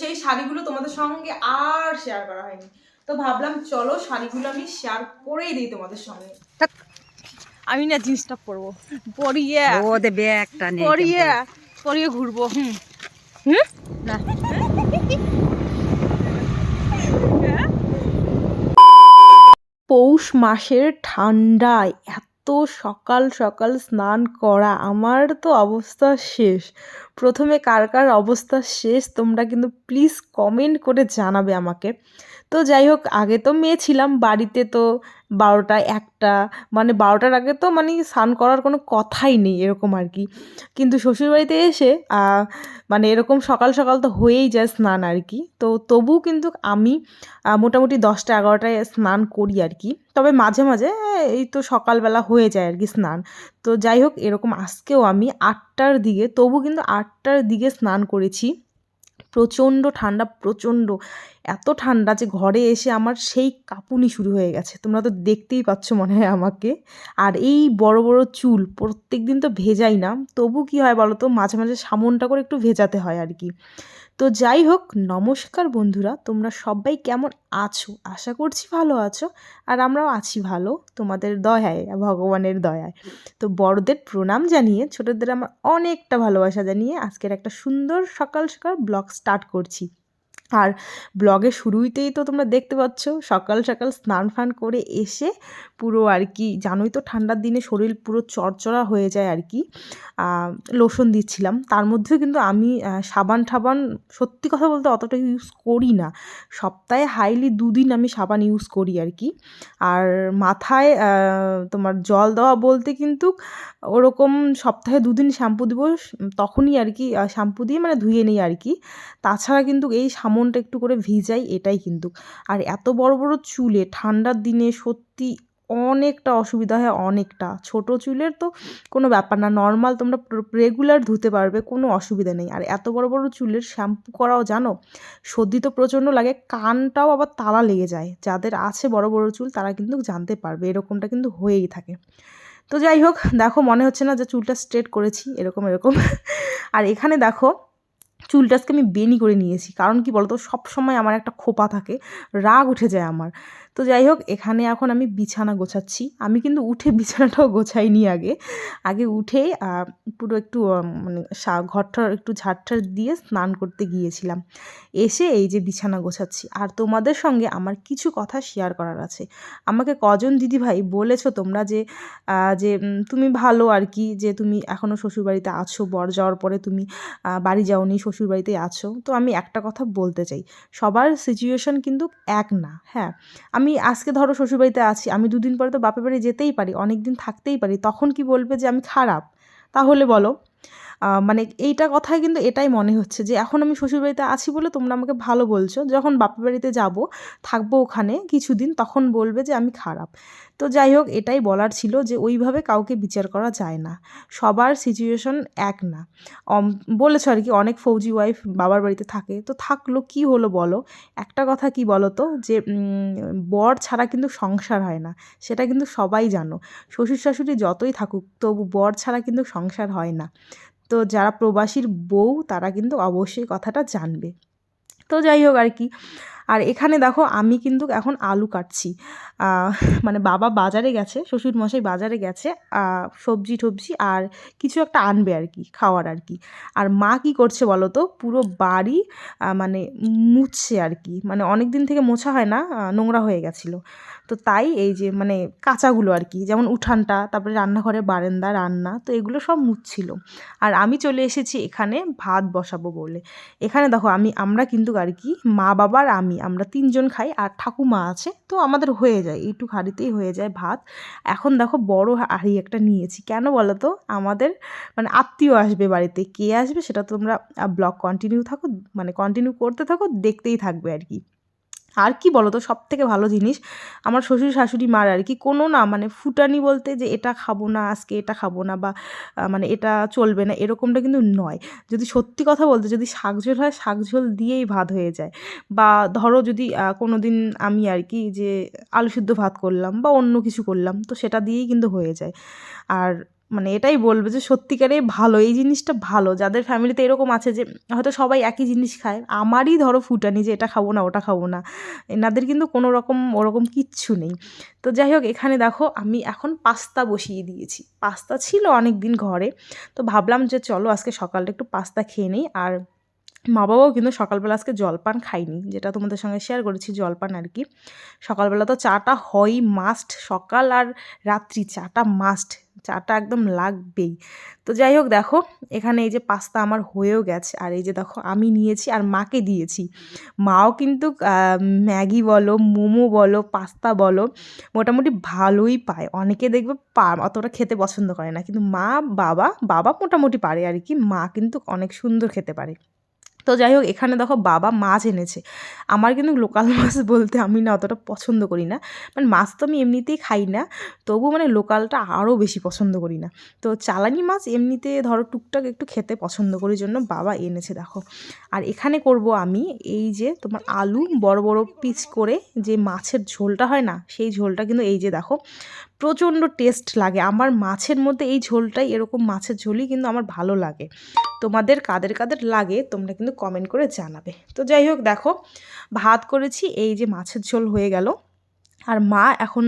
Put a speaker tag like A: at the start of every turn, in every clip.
A: সেই শাড়িগুলো তোমাদের সঙ্গে আর শেয়ার করা হয়নি। তো ভাবলাম চলো শাড়িগুলো আমি শেয়ার করেই দিই তোমাদের সঙ্গে। আমি না জিন্সটা পরবো। পরিয়ে।
B: ওদের ব্যাগটা নেই
A: পরিয়ে। পরিয়ে ঘুরবো হুম। হুম? না। পৌষ মাসের ঠান্ডায় এত সকাল সকাল স্নান করা আমার তো অবস্থা শেষ। প্রথমে কার কার অবস্থা শেষ তোমরা কিন্তু প্লিজ কমেন্ট করে জানাবে আমাকে। তো যাই হোক, আগে তো মেয়ে ছিলাম, বাড়িতে তো বারোটা একটা মানে বারোটার আগে তো মানে স্নান করার কোনো কথাই নেই এরকম আর কি। কিন্তু শ্বশুরবাড়িতে এসে মানে এরকম সকাল সকাল তো হয়েই যায় স্নান আর কি। তো তবুও কিন্তু আমি মোটামুটি দশটা এগারোটায় স্নান করি আর কি। তবে মাঝে মাঝে, এই তো সকালবেলা হয়ে যায় আর কি স্নান। তো যাই হোক, এরকম আজকেও আমি আটটার দিকে, তবু কিন্তু আটটার দিকে স্নান করেছি। প্রচণ্ড ঠান্ডা, প্রচণ্ড। এত ঠান্ডা যে ঘরে এসে আমার সেই কাঁপুনি শুরু হয়ে গেছে। তোমরা তো দেখতেই পাচ্ছ মনে হয় আমাকে। আর এই বড় বড় চুল প্রত্যেক দিন তো ভেজাই না। তবু কি হয় বলো তো মাঝে মাঝে সামনটা করে একটু ভেজাতে হয় আর কি। তো যাই হোক, নমস্কার বন্ধুরা, তোমরা সবাই কেমন আছো? আশা করছি ভালো আছো, আর আমরাও আছি ভালো, তোমাদের দয়ায়, ভগবানের দয়ায়। তো বড়দের প্রণাম জানিয়ে, ছোটদের আমার অনেকটা ভালোবাসা জানিয়ে আজকের একটা সুন্দর সকাল সকাল ব্লগ স্টার্ট করছি। আর ব্লগের শুরুইতেই তো তোমরা দেখতে পাচ্ছ, সকাল সকাল স্নান ফান করে এসে পুরো আর কি, জানোই তো ঠান্ডার দিনে শরীর পুরো চড়চড়া হয়ে যায় আর কি লোশন দিচ্ছিলাম। তার মধ্যেও কিন্তু আমি সাবান ঠাবান সত্যি কথা বলতে অতটা ইউজ করি না। সপ্তাহে হাইলি দুদিন আমি সাবান ইউজ করি আর কি। আর মাথায় তোমার জল দেওয়া বলতে কিন্তু ওরকম সপ্তাহে দুদিন শ্যাম্পু দিব, তখনই আর কি শ্যাম্পু দিয়ে মানে ধুয়ে নিই আর কি। তাছাড়া কিন্তু এই সামনটা একটু করে ভিজাই, এটাই কিন্তু। আর এত বড় বড় চুলে ঠান্ডার দিনে সত্যি অনেকটা অসুবিধা হয়, অনেকটা। ছোট চুলের তো কোনো ব্যাপার না নর্মাল তোমরা রেগুলার ধুতে পারবে, কোনো অসুবিধা নেই। আর এত বড় বড় চুলের শ্যাম্পু করাও জানো, সর্দি তো প্রচণ্ড লাগে, কানটাও আবার তালা লেগে যায়। যাদের আছে বড় বড় চুল, তারা কিন্তু জানতে পারবে, এরকমটা কিন্তু হয়েই থাকে। তো যাই হোক, দেখো মনে হচ্ছে না যে চুলটা স্ট্রেট করেছি, এরকম এরকম। আর এখানে দেখো চুলটা আজকে আমি বেনি করে নিয়েছি। কারণ কি বলতো? সব সময় আমার একটা খোপা থাকে, রাগ উঠে যায় আমার। তো যাই হোক এখানে এখন আমি বিছানা গোছাচ্ছি। আমি কিন্তু উঠে বিছানাটাও গোছাইনি আগে। আগে উঠে পুরো একটু মানে ঘরটার একটু ঝাড়টার দিয়ে স্নান করতে গিয়েছিলাম। এসে এই যে বিছানা গোছাচ্ছি। আর তোমাদের সঙ্গে আমার কিছু কথা শেয়ার করার আছে। আমাকে কজন দিদিভাই বলেছ তোমরা যে যে তুমি ভালো আর কি, যে, তুমি এখনও শ্বশুরবাড়িতে আছো, বর যাওয়ার পরে তুমি বাড়ি যাওনি, শ্বশুরবাড়িতে আছো। তো আমি একটা কথা বলতে চাই। সবার সিচুয়েশন কিন্তু এক না হ্যাঁ? আমি আজকে ধরো শ্বশুরবাড়িতে আছি, আমি দুদিন পরে তো বাপের বাড়ি যেতেই পারি অনেক দিন থাকতেই পারি, তখন কি বলবে যে আমি খারাপ? তাহলে বলো। মানে এইটা কথায় কিন্তু এটাই মনে হচ্ছে যে এখন আমি শ্বশুরবাড়িতে আছি বলে তোমরা আমাকে ভালো বলছো। যখন বাপের বাড়িতে যাব, থাকব ওখানে কিছুদিন, তখন বলবে যে আমি খারাপ। তো যাই হোক, এটাই বলার ছিল যে ওইভাবে কাউকে বিচার করা যায় না। সবার সিচুয়েশন এক না। বলেছ আর কি, অনেক ফৌজি ওয়াইফ বাবার বাড়িতে থাকে। তো থাকল, কি হলো বলো? একটা কথা কি বলো তো যে বর ছাড়া কিন্তু সংসার হয় না। সেটা কিন্তু সবাই জানো। শ্বশুর শাশুড়ি যতই থাকুক, তবু বর ছাড়া কিন্তু সংসার হয় না। তো যারা প্রবাসীর বউ, তারা কিন্তু অবশ্যই কথাটা জানবে। তো যাই হোক আর কি। আর এখানে দেখো, আমি কিন্তু এখন আলু কাটছি। মানে বাবা বাজারে গেছে শ্বশুর মশাই বাজারে গেছে সবজি টবজি আর কিছু একটা আনবে আর কি, খাওয়ার আর কি। আর মা কি করছে বলো তো, পুরো বাড়ি মানে মুছছে আর কি। মানে অনেক দিন থেকে মোছা হয় না নোংরা হয়ে গেছিল। তো তাই এই যে মানে কাঁচাগুলো আর কি, যেমন উঠানটা, তারপরে রান্নাঘরে বারান্দা, রান্না, তো এগুলো সব মুছছিল। আর আমি চলে এসেছি এখানে ভাত বসাবো বলে। এখানে দেখো আমি, আমরা কিন্তু আর কি, মা বাবার আমি, আমরা তিনজন খাই আর ঠাকুমা আছে, তো আমাদের হয়ে যায় এইটুক হাঁড়িতেই হয়ে যায় ভাত। এখন দেখো বড় হাঁড়ি একটা নিয়েছি, কেন বলো তো আমাদের মানে আত্মীয় আসবে বাড়িতে, কে আসবে সেটা তোমরা ব্লগ কন্টিনিউ থাকো মানে কন্টিনিউ করতে থাকো, দেখতেই থাকবে আর কি। আর কি বলো তো সব থেকে ভালো জিনিস, আমার শ্বশুর শাশুড়ি মার আর কি, কোনো না মানে ফুটানি বলতে যে এটা খাব না, আজকে এটা খাব না বা মানে এটা চলবে না, এরকমটা কিন্তু নয়। যদি সত্যি কথা বলতে, যদি শাকঝোল হয় শাকঝোল দিয়েই ভাত হয়ে যায়। বা ধরো যদি কোনো দিন আমি আর কি যে আলু সিদ্ধ ভাত করলাম বা অন্য কিছু করলাম, তো সেটা দিয়েই কিন্তু হয়ে যায়। আর মানে এটাই বলবে যে সত্যিকারে ভালো, এই জিনিসটা ভালো। যাদের ফ্যামিলিতে এরকম আছে যে, হয়তো সবাই একই জিনিস খায়, আমারই ধরো ফুটানি যে এটা খাব না, ওটা খাব না। এনাদের কিন্তু কোনো রকম, ওরকম কিচ্ছু নেই। তো যাই হোক, এখানে দেখো আমি এখন পাস্তা বসিয়ে দিয়েছি। পাস্তা ছিল অনেক দিন ঘরে, তো ভাবলাম যে চলো আজকে সকালটা একটু পাস্তা খেয়ে নিই। আর মা বাবাও কিন্তু সকালবেলা আজকে জলপান খাইনি যেটা তোমাদের সঙ্গে শেয়ার করেছি, জলপান আর কি। সকালবেলা তো চাটা হয়ই মাস্ট সকাল আর রাত্রি চাটা মাস্ট চাটা একদম লাগবেই। তো যাই হোক, দেখো, এখানে এই যে পাস্তা আমার হয়েও গেছে, আর এই যে দেখো, আমি নিয়েছি আর মাকে দিয়েছি। মাও কিন্তু ম্যাগি বলো, মোমো বলো, পাস্তা বলো, মোটামুটি ভালোই পায়। অনেকে দেখবে পা, অতটা খেতে পছন্দ করে না, কিন্তু মা বাবা বাবা মোটামুটি পারে আর কি, মা কিন্তু অনেক সুন্দর খেতে পারে। তো যাই হোক, এখানে দেখো বাবা মাছ এনেছে। আমার কিন্তু লোকাল মাছ বলতে আমি না অতটা পছন্দ করি না। মানে মাছ তো আমি এমনিতেই খাই না। তবু মানে লোকালটা আরও বেশি পছন্দ করি না। তো চালানি মাছ এমনিতে ধরো টুকটাক একটু খেতে পছন্দ করি জন্য বাবা এনেছে, দেখো। আর এখানে করব আমি এই যে তোমার আলু বড় বড় পিচ করে যে মাছের ঝোলটা হয় না, সেই ঝোলটা কিন্তু এই যে দেখো প্রচণ্ড টেস্ট লাগে। আমার মাছের মধ্যে এই ঝোলটাই এরকম মাছের ঝোলই কিন্তু আমার ভালো লাগে। তোমাদের কাদের কাদের লাগে তোমরা কিন্তু কমেন্ট করে জানাবে। তো যাই হোক, দেখো, ভাত করেছি, এই যে মাছের ঝোল হয়ে গেল। আর মা এখন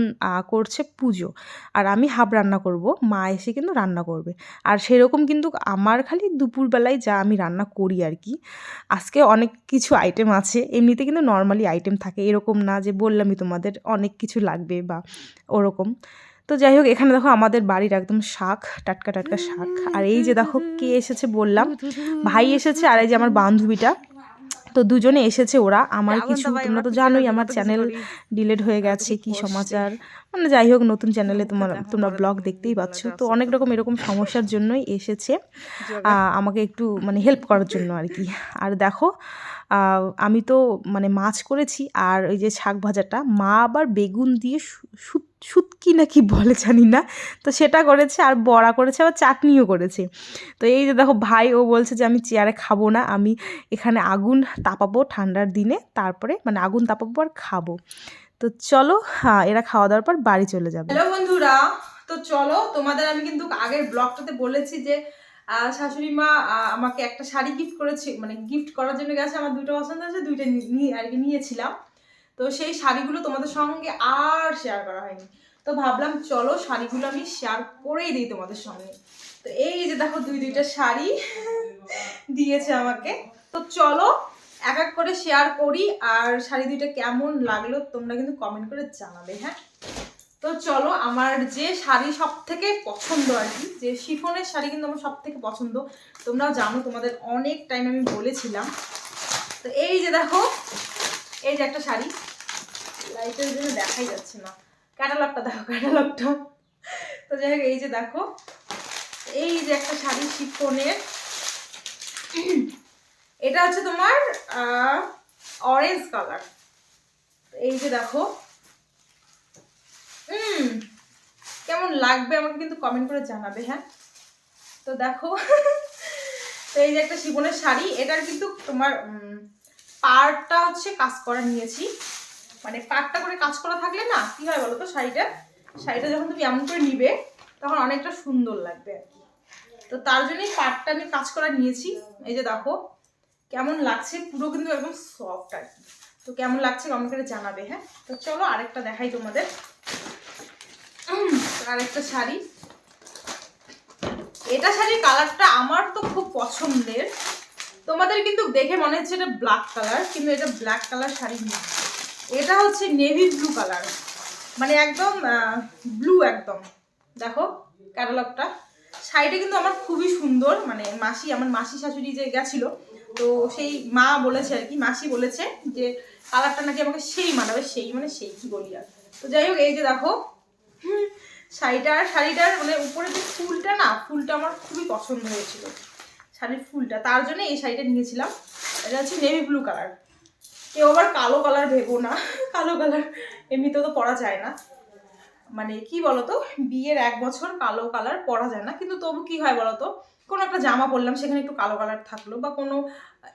A: করছে পুজো। আর আমি হাফ রান্না করব, মা এসে কিন্তু রান্না করবে। আর সেরকম কিন্তু আমার খালি দুপুরবেলায় যা আমি রান্না করি আর কি। আজকে অনেক কিছু আইটেম আছে, এমনিতে কিন্তু নর্মালি আইটেম থাকে। এরকম না যে বললামই তোমাদের অনেক কিছু লাগবে বা ওরকম। তো যাই হোক, এখানে দেখো আমাদের বাড়ির একদম শাক, টাটকা টাটকা শাক। আর এই যে দেখো কে এসেছে বললাম। ভাই এসেছে, আর এই যে আমার বান্ধবীটা। তো দুজনে এসেছে ওরা। আমার কিছু তোমরা তো জানোই আমার চ্যানেল ডিলেট হয়ে গেছে কি সমাচার। মানে যাই হোক নতুন চ্যানেলে তোমার তোমরা ব্লগ দেখতেই পাচ্ছ। তো অনেক রকম এরকম সমস্যার জন্যই এসেছে। আমাকে একটু মানে হেল্প করার জন্য আর কি। আর দেখো আমি তো মানে মাছ করেছি আর ওই যে শাক ভাজাটা মা আবার বেগুন দিয়ে শুটকি না কি বলে জানি না। তো সেটা করেছে আর বড়া করেছে আবার চাটনিও করেছে। তো এই যে দেখো ভাই ও বলছে যে আমি চেয়ারে খাব না, আমি এখানে আগুন তাপাবো ঠান্ডার দিনে, তারপরে মানে আগুন তাপাবো আর খাব। তো চলো হ্যাঁ এরা খাওয়া দাওয়ার পর বাড়ি চলে যাবে। হ্যালো বন্ধুরা, তো চলো তোমাদের আমি কিন্তু আগের ব্লগটাতে বলেছি যে শাশুড়ি মা আমাকে একটা শাড়ি গিফট করেছে মানে গিফট করার জন্য গেছে, আমার দুটো পছন্দ আছে, দুইটা নিয়ে আর কি নিয়েছিলাম। তো সেই শাড়িগুলো তোমাদের সঙ্গে আর শেয়ার করা হয়নি। তো ভাবলাম, চলো শাড়িগুলো আমি শেয়ার করেই দিই তোমাদের সঙ্গে। তো এই যে দেখো, দুই দুইটা শাড়ি দিয়েছে আমাকে। তো চলো, এক এক করে শেয়ার করি, আর শাড়ি দুইটা কেমন লাগল তোমরা কিন্তু কমেন্ট করে জানাবে হ্যাঁ? তো চলো, আমার যে শাড়ি সব থেকে পছন্দ আর কি, যে শিফনের শাড়ি কিন্তু আমার সব থেকে পছন্দ। তোমরাও জানো, তোমাদের অনেক টাইম আমি বলেছিলাম। তো এই যে দেখো, এই যে একটা শাড়ি। লাইটের জন্য দেখাই যাচ্ছে না। ক্যাটালগটা দেখো ক্যাটালগটা তো যাই এই যে দেখো, এই যে একটা শাড়ি শিফনের। এটা হচ্ছে তোমার অরেঞ্জ কালার এই যে দেখো। কেমন লাগবে আমাকে কিন্তু কমেন্ট করে জানাবে হ্যাঁ? তো দেখো, তো এই যে একটা শিবনের শাড়ি, এটার কিন্তু তোমার পাড়টা হচ্ছে কাজ করা নিয়েছি। মানে পাড়টা করে কাজ করা থাকলে না, কি হয় বলো তো শাড়িটা শাড়িটা যখন তুমি এমন করে নিবে, তখন অনেকটা সুন্দর লাগবে আর কি। তো তার জন্যই পাড়টা আমি কাজ করা নিয়েছি। এই যে দেখো, কেমন লাগছে, পুরো কিন্তু একদম সফট আর কি। তো কেমন লাগছে কমেন্ট করে জানাবে হ্যাঁ? তো চলো আরেকটা দেখাই তোমাদের। আরেকটা শাড়ি। এটা শাড়ির কালারটা আমার তো খুব পছন্দের। তোমাদের কিন্তু দেখে মনে হচ্ছে এটা ব্ল্যাক কালার কিন্তু এটা ব্ল্যাক কালার শাড়ি না। এটা হচ্ছে নেভি ব্লু কালার মানে একদম ব্লু একদম। দেখো ক্যাটালগটা শাড়িটা কিন্তু আমার খুবই সুন্দর মানে মাসি, আমার মাসি শাশুড়ি যে গেছিল, তো সেই মা বলেছে আর কি, মাসি বলেছে যে কালারটা নাকি আমাকে সেই মানাবে, সেই মানে সেই কি বলি আর। তো যাই হোক, এই যে দেখো শাড়িটার শাড়িটার মানে উপরে যে ফুলটা না, ফুলটা আমার খুবই পছন্দ হয়েছিল। শাড়ির ফুলটা, তার জন্য এই শাড়িটা নিয়েছিলাম। এটা হচ্ছে নেভি ব্লু কালার কেউ আবার কালো কালার ভেবো না। কালো কালার এমনিতে তো পরা যায় না। মানে কি বলতো, বিয়ের এক বছর কালো কালার পরা যায় না। কিন্তু তবু কি হয় বলতো, কোনো একটা জামা পরলাম, সেখানে একটু কালো কালার থাকল, বা কোনো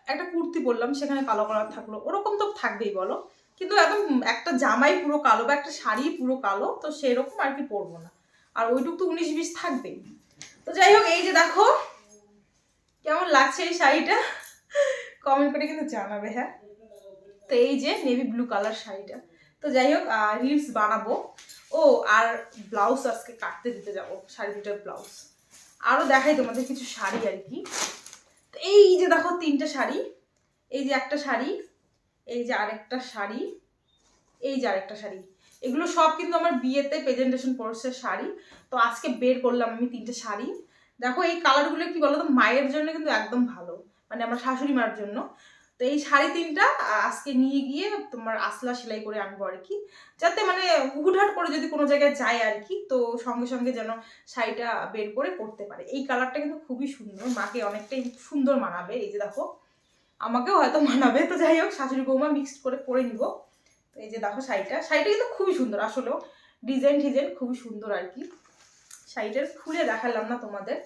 A: একটা কুর্তি পরলাম, সেখানে কালো কালার থাকল, ওরকম তো থাকবেই বলো। কিন্তু একদম একটা জামাই পুরো কালো, বা একটা শাড়ি পুরো কালো, তো সেরকম আর কি পরবো না। আর ওইটুক তো উনিশ বিশ থাকবেই। তো যাই হোক, এই যে দেখো, কেমন লাগছে এই শাড়িটা? কমেন্ট করে কিন্তু জানাবে হ্যাঁ? তো এই যে নেভি ব্লু কালার শাড়িটা। তো যাই হোক রিলস বানাবো। ও, আর ব্লাউজ আজকে কাটতে দিতে যাব শাড়ি দুটোর ব্লাউজ আরও দেখাই তোমাদের কিছু শাড়ি আর কি। তো এই যে দেখো তিনটে শাড়ি, এই যে একটা শাড়ি, এই যে আরেকটা শাড়ি, এই যে আরেকটা শাড়ি। এগুলো সব কিন্তু আমার বিয়েতে প্রেজেন্টেশন পড়ছে শাড়ি। তো আজকে বের করলাম আমি তিনটে শাড়ি। দেখো এই কালারগুলো কি বলো তো মায়ের জন্য কিন্তু একদম ভালো। মানে আমার শাশুড়ি মার জন্য। তো এই শাড়ি তিনটা আজকে নিয়ে গিয়ে তোমার আসলা সেলাই করে আনব আর কি। যাতে মানে হুটহাট করে যদি কোনো জায়গায় যায় আর কি, তো সঙ্গে সঙ্গে যেন শাড়িটা বের করে পরতে পারে। এই কালারটা কিন্তু খুবই সুন্দর, মাকে অনেকটাই সুন্দর মানাবে। এই যে দেখো, আমাকেও হয়তো মানাবে। তো যাই হোক, শাশুড়ি বৌমা মিক্সড করে পরে নিব। তো এই যে দেখো শাড়িটা। শাড়িটা কিন্তু খুবই সুন্দর আসলেও। ডিজাইন ডিজাইন খুবই সুন্দর আর কি। শাড়িটার খুলে দেখালাম না তোমাদের।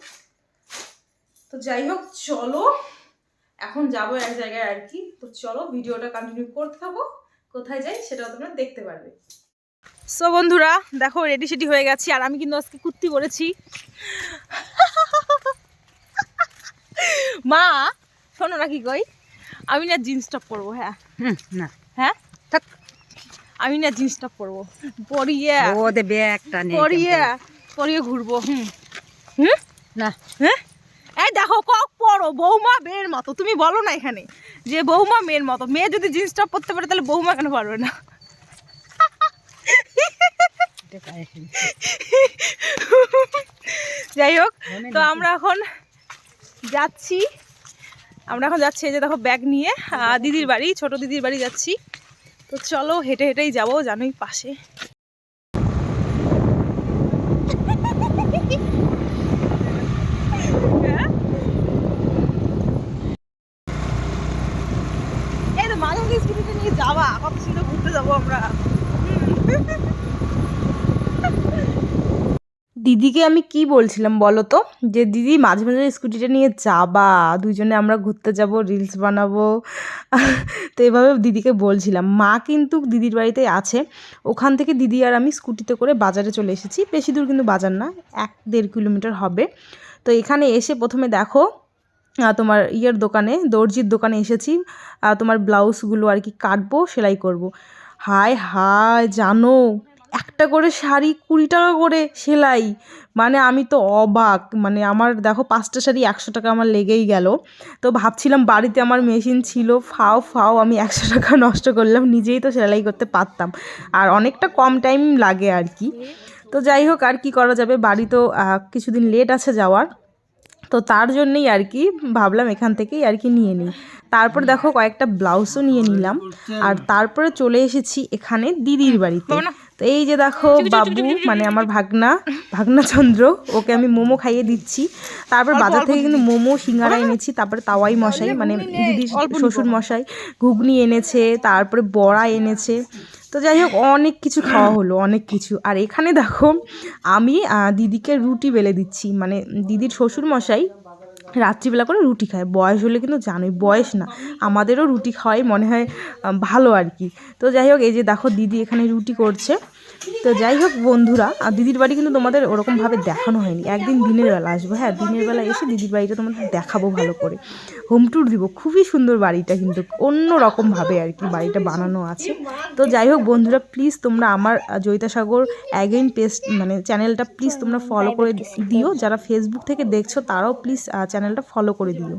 A: তো যাই হোক, চলো এখন যাব এক জায়গায় আর কি। তো চলো ভিডিওটা কন্টিনিউ করতে থাকো। কোথায় যাই সেটাও তোমরা দেখতে পারবে। সো বন্ধুরা দেখো রেডি সেডি হয়ে গেছি। আর আমি কিন্তু আজকে কুর্তি পরেছি। মা শোনো না কি কই? আমি না জিন্স টপ পরবো হ্যাঁ।
B: হুম, না।
A: হ্যাঁ?
B: থাক।
A: আমি না জিন্স টপ পরবো। পরিয়ে।
B: ওদের ব্যাগটা নেই
A: পরিয়ে। পরিয়ে ঘুরবো। হুম। হুম?
B: না।
A: হ্যাঁ? এই দেখো কক পরো বৌমা মেয়ের মতো। তুমি বলো না এখানে যে বৌমা মেয়ের মতো। মেয়ে যদি জিন্স টপ পরতে পারে তাহলে বৌমা কেন পারবে না। যাই হোক তো আমরা এখন যাচ্ছি। আমরা এখন যাচ্ছি এই যে দেখো ব্যাগ নিয়ে। দিদির বাড়ি ছোট দিদির বাড়ি যাচ্ছি। তো চলো হেঁটে হেঁটেই যাব জানোই পাশে এই তো মাঝে মাঝে স্কুটিটা নিয়ে যাওয়া কত সুন্দর ঘুরতে যাব আমরা দিদিকে আমি কি বলছিলাম বলো তো? যে দিদি মাঝে মাঝে স্কুটিটা নিয়ে যাবা দুজনে আমরা ঘুরতে যাব রিলস বানাবো। তো এভাবে দিদিকে বলছিলাম। মা কিন্তু দিদির বাড়িতে আছে। ওখান থেকে দিদি আর আমি স্কুটিতে করে বাজারে চলে এসেছি। বেশি দূর কিন্তু বাজার না, এক দেড় কিলোমিটার হবে। তো এখানে এসে প্রথমে দেখো তোমার ইয়ের দোকানে, দর্জির দোকানে এসেছি। তোমার ব্লাউজগুলো আর কি কাটবো, সেলাই করব। হায় হায়, জানো? একটা করে শাড়ি কুড়ি টাকা করে সেলাই। মানে আমি তো অবাক। মানে আমার দেখো পাঁচটা শাড়ি একশো টাকা আমার লেগেই গেল। তো ভাবছিলাম বাড়িতে আমার মেশিন ছিল, ফাও ফাও আমি একশো টাকা নষ্ট করলাম, নিজেই তো সেলাই করতে পারতাম। আর অনেকটা কম টাইম লাগে আর কি। তো যাই হোক, আর কি করা যাবে? বাড়ি তো কিছুদিন লেট আছে যাওয়ার। তো তার জন্যই আর কি ভাবলাম এখান থেকেই আর কি নিয়ে নিই। তারপর দেখো কয়েকটা ব্লাউজও নিয়ে নিলাম। আর তারপরে চলে এসেছি এখানে দিদির বাড়িতে। তো এই যে দেখো বাবু মানে আমার ভাগনা ভাগনা চন্দ্র ওকে আমি মোমো খাইয়ে দিচ্ছি। তারপর বাজার থেকে কিন্তু মোমো সিঙ্গারা এনেছি তারপরে তাওয়াই মশাই মানে দিদির শ্বশুর মশাই ঘুগনি এনেছে তারপরে বড়া এনেছে। তো যাই হোক অনেক কিছু খাওয়া হলো অনেক কিছু। আর এখানে দেখো আমি দিদিকে রুটি বেলে দিচ্ছি মানে দিদির শ্বশুর মশাই রাত্রিবেলা করে রুটি খায়। বয়স হলে কিন্তু জানোই বয়স না। আমাদেরও রুটি খাওয়াই মনে হয় ভালো আর কি। তো যাই হোক এই যে দেখো দিদি এখানে রুটি করছে। তো যাই হোক বন্ধুরা আর দিদির বাড়ি কিন্তু তোমাদের ওরকমভাবে দেখানো হয়নি। একদিন দিনের বেলা আসব। হ্যাঁ দিনের বেলা এসে দিদির বাড়িটা তোমাদের দেখাবো ভালো করে। হোম ট্যুর দিব। খুবই সুন্দর বাড়িটা কিন্তু অন্য রকমভাবে আর কি বাড়িটা বানানো আছে। তো যাই হোক বন্ধুরা প্লিজ তোমরা আমার আহ, জয়িতাসাগর অ্যাগেইন পেস্ট মানে চ্যানেলটা প্লিজ তোমরা ফলো করে দিও। যারা ফেসবুক থেকে দেখছ তারাও প্লিজ চ্যানেলটা ফলো করে দিও।